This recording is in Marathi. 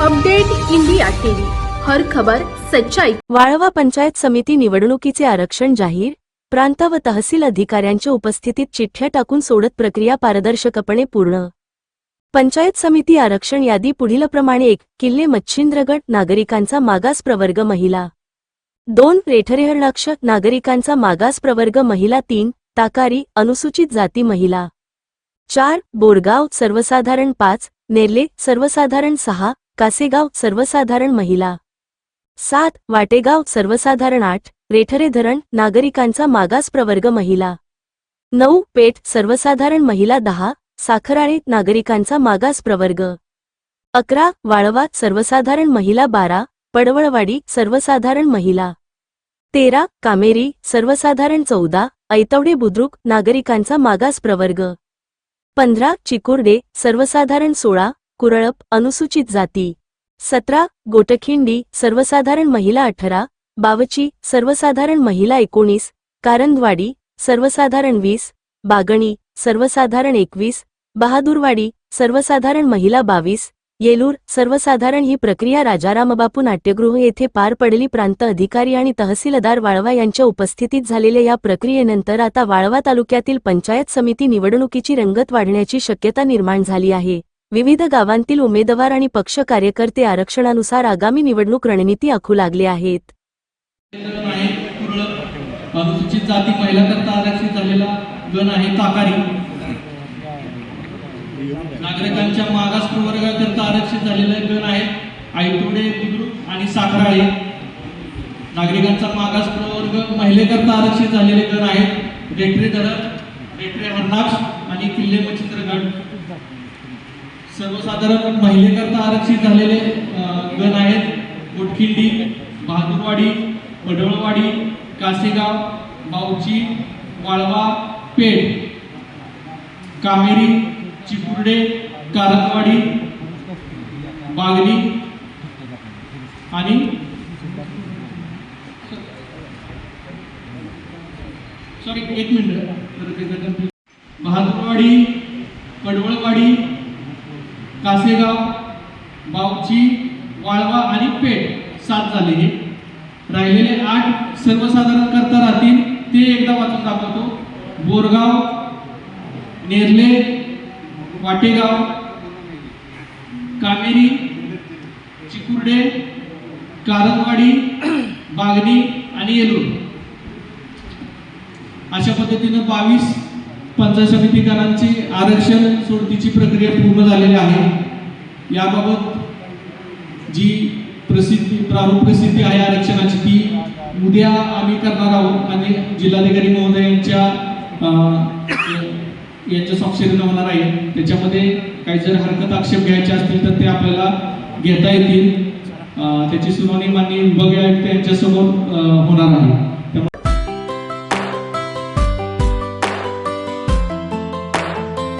Update India TV. हर खबर सच्चाई. वाळवा पंचायत समिती निवडणुकीचे आरक्षण जाहीर. प्रांत व तहसील अधिकाऱ्यांच्या उपस्थितीत चिठ्ठ्या टाकून सोडत प्रक्रिया पारदर्शकपणे पूर्ण. पंचायत समिती आरक्षण यादी पुढीलप्रमाणे एक किल्ले मच्छिंद्रगड नागरिकांचा मागास प्रवर्ग महिला. दोन रेठरेहरणाक्ष नागरिकांचा मागास प्रवर्ग महिला. तीन ताकारी अनुसूचित जाती महिला. चार बोरगाव सर्वसाधारण पाच नेर्ले सर्वसाधारण सहा कासेगाव सर्वसाधारण महिला. सात वाटेगाव सर्वसाधारण आठ रेठरे धरण नागरिकांचा मागास प्रवर्ग महिला. नऊ पेठ सर्वसाधारण महिला दहा साखराळे नागरिकांचा मागास प्रवर्ग. अकरा वाळवा सर्वसाधारण महिला बारा पडवळवाडी सर्वसाधारण महिला. तेरा कामेरी सर्वसाधारण चौदा ऐतवडे बुद्रुक नागरिकांचा मागास प्रवर्ग. पंधरा चिकुर्डे सर्वसाधारण सोळा कुरळप अनुसूचित जाती. सतरा गोटखिंडी सर्वसाधारण महिला अठरा बावची सर्वसाधारण महिला एकोणीस कारंदवाडी सर्वसाधारण वीस बागणी सर्वसाधारण एकवीस बहादूरवाडी सर्वसाधारण महिला बावीस येलूर सर्वसाधारण ही प्रक्रिया राजारामबापू नाट्यगृह येथे पार पडली. प्रांत अधिकारी आणि तहसीलदार वाळवा यांच्या उपस्थितीत झालेल्या या प्रक्रियेनंतर आता वाळवा तालुक्यातील पंचायत समिती निवडणुकीची रंगत वाढण्याची शक्यता निर्माण झाली आहे. विविध गावांतील उमेदवार आणि पक्ष कार्यकर्ते आरक्षणानुसार आगामी निवडणूक रणनीती आखू लागले आहेत. अनुसूचित जाती महिला करता आरक्षित झालेला गण आहे ताकारी नागरिकांच्या मागास प्रवर्गाकरता आरक्षित झालेला गण आहे आयतोडे बुद्रुक आणि साखराळे. नागरिकांचा मागास प्रवर्ग महिलेकरता आरक्षित झालेले गण आहेत. रेटरे धरण रेटरे हरनाक्ष आणि किल्ले मच्छिंद्रगड. सर्वसाधारण महिलेकरता आरक्षित झालेले गण आहेत. गोटखिंडी बहादूरवाडी पडवळवाडी कासेगाव बावची वाळवा पेठ कामेरी चिपुर्डे कारंगवाडी बागली आणि सॉरी एक मिनिट. बहादूरवाडी पडवळवाडी कासेगाव बावची वाळवा आणि पेठ सात झाले हे. राहिलेले आठ सर्वसाधारण करता राहतील ते एकदा वाचून दाखवतो. बोरगाव नेरले वाटेगाव कामेरी चिकुर्डे कारंदवाडी बागणी आणि येलूर. अशा पद्धतीनं बावीस पंचायत समितीकरांची आरक्षण सोडतीची प्रक्रिया पूर्ण झालेली आहे. याबाबत जी प्रसिद्धी प्रारूप प्रसिद्धी आहे आरक्षणाची ती उद्या आम्ही करणार आहोत. आणि जिल्हाधिकारी महोदयांच्या यांच्या स्वाक्षरीनं होणार आहे. त्याच्यामध्ये काही जर हरकत आक्षेप घ्यायचे असतील तर ते आपल्याला घेता येतील. त्याची सुनावणी माननीय विभागीय आयुक्त यांच्यासमोर होणार आहे.